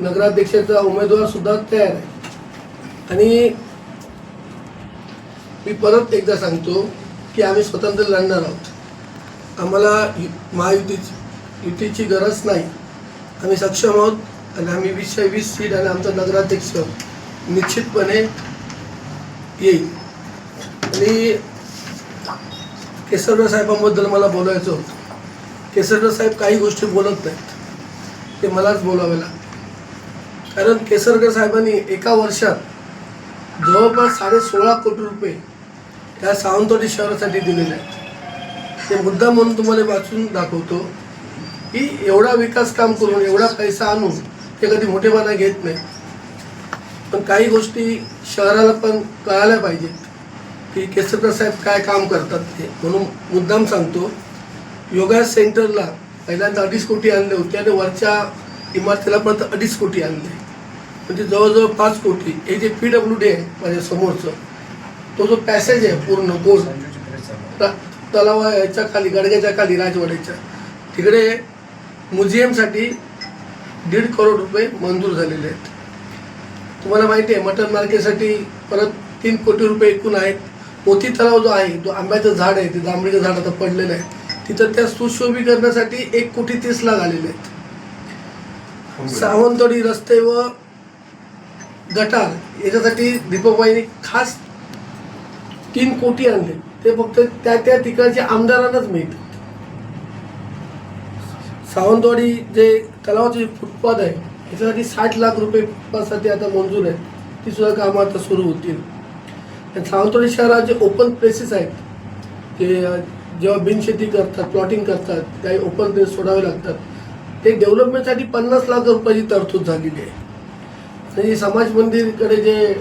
नगराध्यक्षाचा उमेदवार सुद्धा तयार आहे. आणि मी परत एकदा सांगतो की आम्ही स्वतंत्र लढणार आहोत. आम्हाला यु- महायुतीची युतीची गरज नाही. आम्ही सक्षम आहोत आणि आम्ही वीसशे वीस सीट आणि आमचा नगराध्यक्ष निश्चितपणे येईल. आणि केसरराव साहेबांबद्दल मला बोलायचं होतं. केसरराव साहेब काही गोष्टी बोलत नाहीत. ते मलाच बोलावे लागतं कारण केसरकर साहेबांनी एका वर्षात जवळपास साडे सोळा कोटी रुपये त्या सावंतवाडी शहरासाठी दिलेले आहेत. ते मुद्दा म्हणून तुम्हाला वाचून दाखवतो की एवढा विकास काम करून एवढा पैसा आणून ते कधी मोठेपणा घेत नाही पण काही गोष्टी शहराला पण कळायला पाहिजेत की केसरकर साहेब काय काम करतात ते म्हणून मुद्दाम सांगतो. योगा सेंटरला पहिल्यांदा अडीच कोटी आणले होते आणि वरच्या इमारतीला परत अडीच कोटी आणले. म्हणजे जवळजवळ पाच कोटी. हे जे पी डब्ल्यू डी आहे माझ्या समोरचं तो जो पॅसेज आहे पूर्ण गोल तलावाच्या खाली गडग्याच्या खाली राजवाड्याच्या तिकडे म्युझियमसाठी दीड करोड रुपये मंजूर झालेले आहेत. तुम्हाला माहिती आहे मटन मार्केटसाठी परत तीन कोटी रुपये एकूण आहेत. मोती तलाव जो आहे जो आंब्याचं झाड आहे ते जांभळीचं झाड आता पडलेलं आहे. तिथं त्या सुशोभीकरणासाठी एक कोटी तीस लाख आलेले आहेत. सावंतवाडी रस्ते व गटार याच्यासाठी दीपकबाईंनी खास तीन कोटी आणले. ते फक्त त्या त्या ठिकाणच्या आमदारांनाच मिळतात सावंतवाडी जे तलावाचे फुटपाथ आहे याच्यासाठी साठ लाख रुपये फुटपाथसाठी आता मंजूर आहेत. ती सुद्धा कामं आता सुरू होतील. आणि सावंतवाडी शहरात जे ओपन प्लेसेस आहेत ते जेव्हा बिनशेती करतात प्लॉटिंग करतात काही ओपन प्लेस सोडावे लागतात. ते डेव्हलपमेंटसाठी पन्नास लाख रुपयाची तरतूद झालेली आहे. आणि समाज मंदिरकडे जे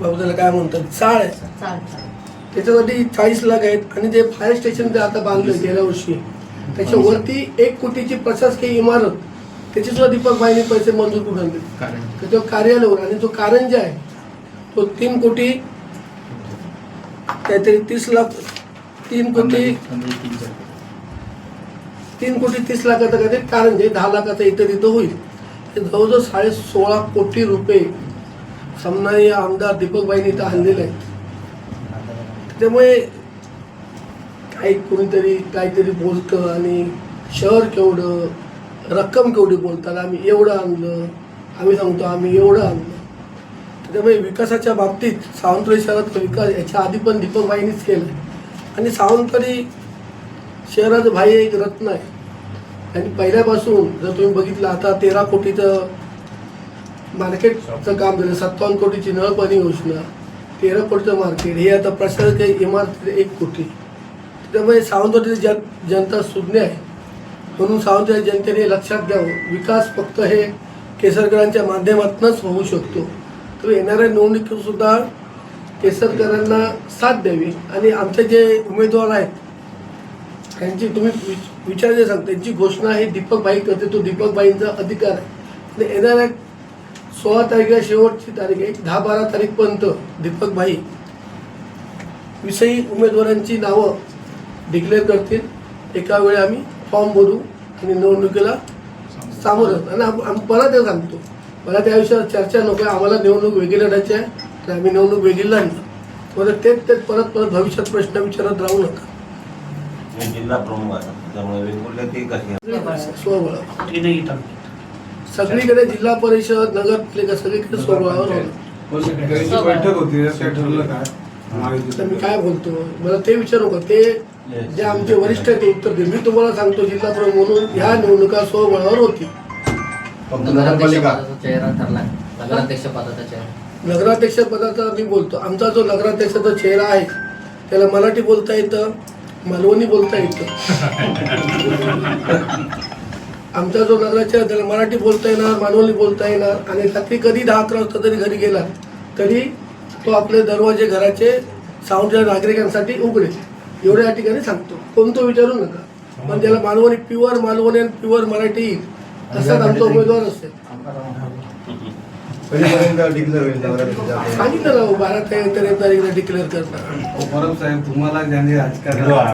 बाबू त्याला काय म्हणतात चाळ आहे. त्याच्यासाठी चाळीस लाख आहेत. आणि जे फायर स्टेशन ते आता बांधलं गेल्या वर्षी त्याच्यावरती एक कोटीची प्रशासकीय इमारत त्याची सुद्धा दीपक भाईने पैसे मंजूर करून आणले. त्याच्यावर कार्यालयावर आणि जो कारंजा आहे तो तीन कोटी काहीतरी तीस लाख तीन कोटी. तीन कोटी तीस लाखाचं काहीतरी कारण जे दहा लाखाचं इथं तिथं होईल. हे जवळजवळ साडे सोळा कोटी रुपये समनाई आमदार दीपकबाईंनी इथं आणलेले आहेत. त्यामुळे काही कोणीतरी काहीतरी बोलतं आणि शहर केवढं रक्कम केवढी बोलतात आम्ही एवढं आणलं आम्ही सांगतो आम्ही एवढं आणलं. त्यामुळे विकासाच्या बाबतीत सावंतवाडी शहरात विकास याच्या आधी पण दीपकबाईंनीच केलं आणि सावंतवाडी शहराचं भाई एक रत्न आहे. आणि पहिल्यापासून जर तुम्ही बघितलं आता तेरा कोटीचं मार्केटचं काम झालं. सत्तावन्न कोटीची नळपाणी योजना तेरा कोटीचं मार्केट हे आता प्रशासकीय इमारत एक कोटी. त्यामुळे सावंतवाडी जन जनता सुज्ञ आहे. म्हणून सावंतवाडी जनतेने लक्षात घ्यावं. विकास फक्त हे केसरकरांच्या माध्यमातूनच होऊ शकतो. तर येणाऱ्या निवडणुकीत सुद्धा केसरकरांना साथ द्यावी. आणि आमचे जे उमेदवार आहेत त्यांची तुम्ही विच- विचार जे सांगता त्यांची घोषणा ही दीपकबाई करते तो दीपकबाईंचा अधिकार आहे. आणि येणाऱ्या सोळा तारखेला शेवटची तारीख आहे दहा बारा तारीखपर्यंत दीपकबाई विषयी उमेदवारांची नावं डिक्लेअर करतील. एका वेळी आम्ही फॉर्म भरू आणि निवडणुकीला सामोरं आणि आम्ही परत सांगतो. मला त्या विषयावर चर्चा नको आहे. आम्हाला निवडणूक वेगळी लढायची आहे तर आम्ही निवडणूक वेगळी लढणार. परत तेच तेच परत परत भविष्यात प्रश्न विचारत राहू नका. मी जिल्हा प्रमुख आहे. त्यामुळे वेगवेगळ्या ती कशी सगळीकडे जिल्हा परिषद नगरपालिका सगळीकडे स्वबळावर बैठक होती काय ठरलं काय? तर मी महायुतीचं काय बोलतो? मला ते विचारू का? ते जे आमचे वरिष्ठ आहेत ते उत्तर दे. मी तुम्हाला सांगतो जिल्हा प्रमुख म्हणून ह्या निवडणुका स्वबळावर होती फक्त नगरपालिका चेहरा ठरला. नगराध्यक्ष पदाचा चेहरा. नगराध्यक्ष पदाचा मी बोलतो. आमचा जो नगराध्यक्षाचा चेहरा आहे त्याला मराठी बोलता येतं. मालवणी बोलता येतं. आमचा जो नगराध्यक्ष त्याला मराठी बोलता येणार मालवणी बोलता येणार आणि रात्री कधी दहा अकरा वाजता तरी घरी गेला तरी तो आपले दरवाजे घराचे साऊंडच्या नागरिकांसाठी उघडेल एवढ्या या ठिकाणी सांगतो. कोणतो विचारू नका. पण त्याला मालवणी प्युअर मालवणी आणि प्युअर मराठी येईल असाच आमचा उमेदवार असेल. कधीपर्यंत डिक्लेअर होईल नगराध्यक्षाचं? सांगितलं हो, बारा तेरा तारीखला डिक्लेअर करणार. परब साहेब तुम्हाला